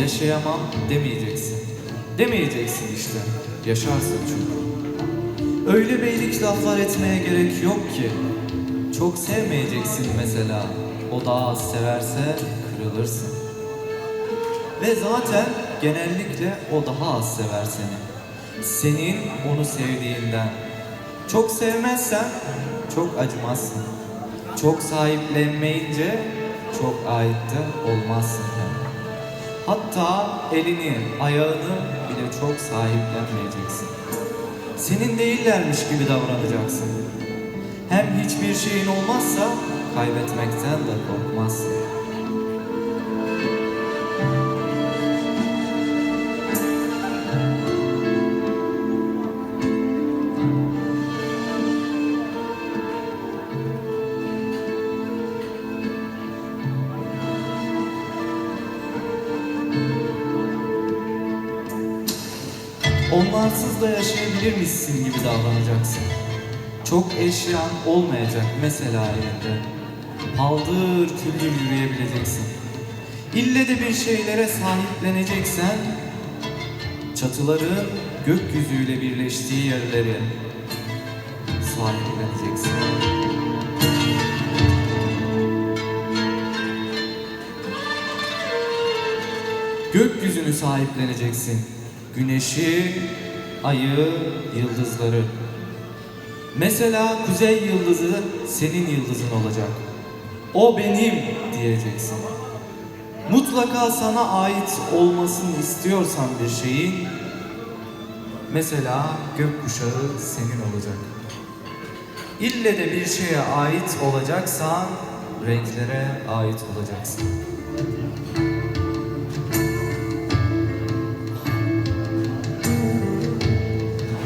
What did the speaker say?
yaşayamam demeyeceksin. Demeyeceksin işte. Yaşarsın çünkü. Öyle beylik laflar etmeye gerek yok ki. Çok sevmeyeceksin mesela. O daha az severse kırılırsın. Ve zaten genellikle o daha az sever seni. Senin onu sevdiğinden. Çok sevmezsen çok acımazsın. Çok sahiplenmeyince çok ait de olmazsın hem. Hatta elini, ayağını bile çok sahiplenmeyeceksin. Senin değillermiş gibi davranacaksın. Hem hiçbir şeyin olmazsa kaybetmekten de korkmazsın. Onlarsız da yaşayabilirmişsin gibi davranacaksın. Çok eşyan olmayacak mesela evinde. Paldır küldür yürüyebileceksin. İlle de bir şeylere sahipleneceksen, çatıların gökyüzüyle birleştiği yerleri sahipleneceksin. Gökyüzünü sahipleneceksin. Güneşi, ayı, yıldızları. Mesela kuzey yıldızı senin yıldızın olacak. O benim diyeceksin. Mutlaka sana ait olmasını istiyorsan bir şeyin mesela gökkuşağı senin olacak. İlle de bir şeye ait olacaksan renklere ait olacaksın.